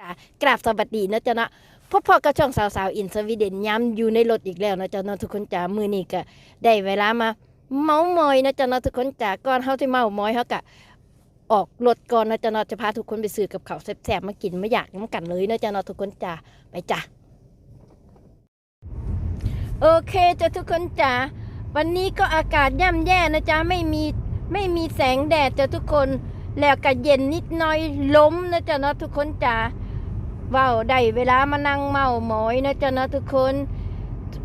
จ้ากราบสวัสดีนะจ๊ะเนาะพบพ่อกับช่องสาวๆอินสวีเดนย้ำอยู่ในรถอีกแล้วนะจ๊ะเนาะทุกคนจ๋ามือนี้ก็ได้เวลามา เมาส์มอยนะจ๊ะเนาะทุกคนจ๋าก่อนเฮาที่เมาส์มอยเฮาก็ออกรถก่อนนะจ๊ะเนาะจะพาทุกคนไปซื้อกับข้าวแซ่บๆมากินไม่อยากน้ำกันเลยนะจ๊ะเนาะทุกคนจ๋าไปจ้ะโอเคจ้ะทุกคนจ๋าวันนี้ก็อากาศย่ำแย่นะจ๊ะไม่มีไม่มีแสงแดดจ้ะทุกคนแล้วก็เย็นนิดหน่อยล้มนะจ๊ะเนาะทุกคนจ๋า ว้าได้เวลามานั่งเมาหมอยนะจ๊ะเนะทุกคน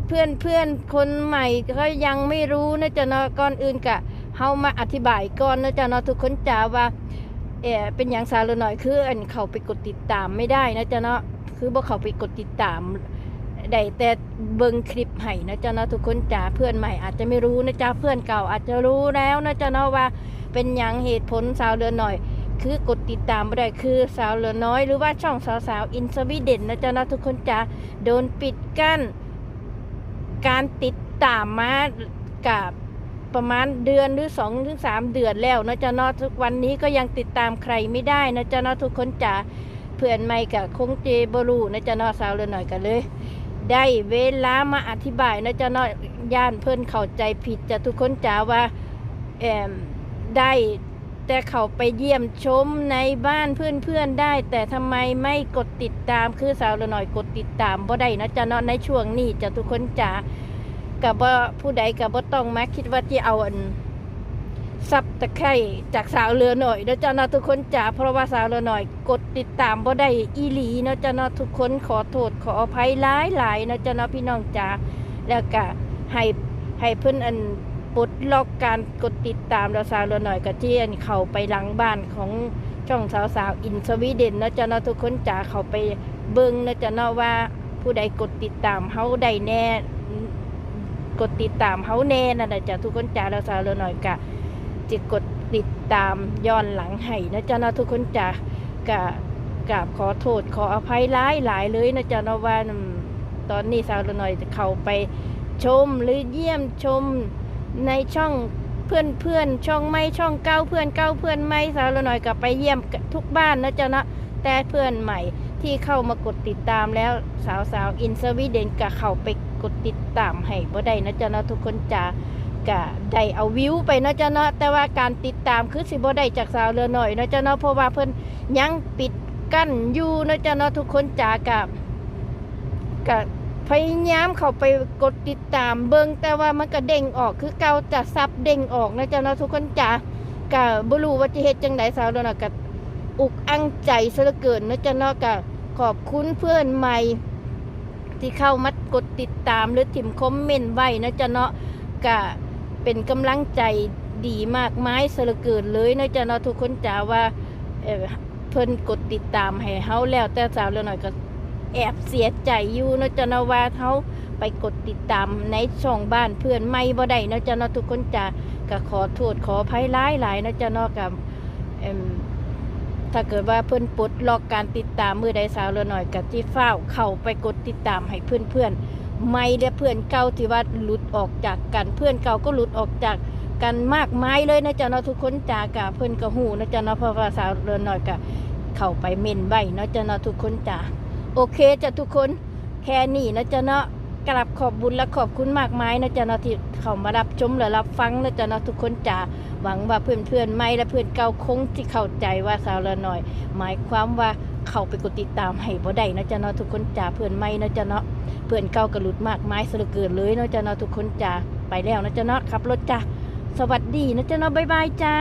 เพื่อนเพื่อนคนใหม่ก็ยังไม่รู้นะจ๊ะเนะก่อนอื่นกะเฮามาอธิบายก่อนนะจ๊ะเนะทุกคนจ๋าว่าเออเป็นอย่างสารหน่อยคืออันเขาไปกดติดตามไม่ได้นะจ๊ะเนะคือบ่เขาไปกดติดตามได้แต่เบิ่งคลิปให้นะจ๊ะเนะทุกคนจ๋าเพื่อนใหม่อาจจะไม่รู้นะจ๊ะเพื่อนเก่าอาจจะรู้แล้วนะจ๊ะเนะว่าเป็นหยังเหตุผลสาวเรือหน่อย คือกดติดตามไม่ได้คือสาวเรือน้อย หรือว่าช่องสาวสาวอินสวีเดนนะจ๊ะนะทุกคนจะโดนปิดกั้น การติดตามมากับประมาณเดือนหรือสองถึงสามเดือนแล้วนะจ๊ะนาะทุกวันนี้ก็ยังติดตามใครไม่ได้นะจ๊ะนาะทุกคนจะเพื่อนไม่กับคงเจบรูนะจ๊ะนาะสาวเรือหน่อยกันเลยได้เวลามาอธิบายนะจ๊ะเนาะย่านเพื่อนเข้าใจผิดจะทุกคนจ๋าว่าเอ่มได้ แต่เขาไปเยี่ยมชมในบ้านเพื่อนๆได้ แต่ทำไมไม่กดติดตามคือสาวละหน่อยกดติดตามบ่ได้นะจ๊ะเนาะในช่วงนี้จะทุกคนจ๋ากับว่าผู้ใดกับบ่าต้องมาคิดว่าที่เอาอันซับตะไคร่จากสาวเรือหน่อยนะจ๊ะเนาะทุกคนจ๋าเพราะว่าสาวเรือหน่อย กดติดตามบ่ได้อีหลีนะจ๊ะเนาะทุกคนขอโทษขออภัยหลายหลายๆนะจ๊ะเนาะพี่น้องจ๋าแล้วก็ให้ให้เพิ่อนอัน ปลดล็อกการกดติดตามเราสาวเราหน่อยกระเจียนเขาไปหลังบ้านของช่องสาวสาวอินสวีเดนนะจ๊ะเนาะทุกคนจ๋าเขาไปเบิ่งนะจ๊ะเนาะว่าผู้ใดกดติดตามเฮาได้แน่กดติดตามเฮาแน่น่ะจ้ะทุกคนจ๋าเราสาวเราหน่อยกะจะกดติดตามย้อนหลังให้นะจ๊ะเนาะทุกคนจ๋ากะกราบขอโทษขออภัยหลายหลายเลยนะจ๊ะเนาะว่าตอนนี้สาวเราหน่อยเขาไปชมหรือเยี่ยมชม ในช่องเพื่อนเพื่อนช่องไม่ช่องเก้าเพื่อนเก้าเพื่อนไม่สาวละหน่อยกลับไปเยี่ยมทุกบ้านนะจ๊ะนะแต่เพื่อนใหม่ที่เข้ามากดติดตามแล้วสาวสาวอินสวีเดนก็เข้าไปกดติดตามให้บ่ได้นะจ๊ะนะทุกคนจะก็ได้เอาวิวไปนะจ๊ะเนาะแต่ว่าการติดตามคือสิบ่ได้จากสาวเรือหน่อยนะจ๊ะเนาะเพราะว่าเพิ่อนยังปิดกั้นอยู่นะจ๊ะเนาะทุกคนจ๋ากับกับ พยายามเข้าไปกดติดตามเบิงแต่ว่ามันก็เด้งออกคือเก่าจะซับเด้งออกนะจ๊ะเนาะทุกคนจ๋ากะบ่รู้ว่าจะเฮ็ดจังไดสาวเนาะกะอุกอั้งใจซะเหลือเกินนะจ๊ะเนาะกะขอบคุณเพื่อนใหม่ที่เข้ามากดติดตามหรือถิ่มคอมเมนต์ไว้นะจ๊ะเนาะกะเป็นกำลังใจดีมากมายซะเลเกินเลยนะจ๊ะเนาะทุกคนจ๋าว่าเอ่อเพิ่นกดติดตามให้เฮาแล้วแต่สาวเรือหน่อยก็ แอบเสียใจอยู่เนาะจ๊ะเนาะว่าเขาไปกดติดตามในช่องบ้านเพื่อนไม่บ่ได้เนาะจ๊ะเนาะทุกคนจะก็ขอโทษขอภัยหลายหลายๆเนะจ๊ะเนาะกับเอิ่มถ้าเกิดว่าเพื่อนปลดล็อกการติดตามมือใดสาวเรือหน่อยกับที่เฝ้าเข้าไปกดติดตามให้เพื่อนเพื่อนไม่และเพื่อนเก่าที่ว่าหลุดออกจากกันเพื่อนเก่าก็หลุดออกจากกันมากมายเลยนะจ๊ะเนาะทุกคนจากะเพื่อนก็หูนะจ๊ะเนาะเพราะว่าสาวเรือหน่อยกะเข้าไปเม่นไว้เนาะจ๊ะเนาะทุกคนจ้า โอเคจ้ะทุกคนแค่นี้นะจ๊ะเนาะกราบขอบบุญและขอบคุณมากมายนะจ๊ะเนาะที่เขามารับชมและรับฟังนะจ๊ะเนาะทุกคนจ๋าหวังว่าเพื่อนเพื่อนๆไม่และเพื่อนเก่าคงที่เข้าใจว่าสาวละหน่อย หมายความว่าเขาไปกดติดตามให้บ่ได้นะจ๊ะเนาะทุกคนจ๋าเพื่อนไม่นะจ๊ะเนาะเพื่อนเก่ากระลุดมากมายสลือเกินเลยนะจ๊ะเนาะทุกคนจ๋าไปแล้วนะจ๊ะเนาะขับรถจ้ะสวัสดีนะจ๊ะเนาะบ๊ายบายจ้า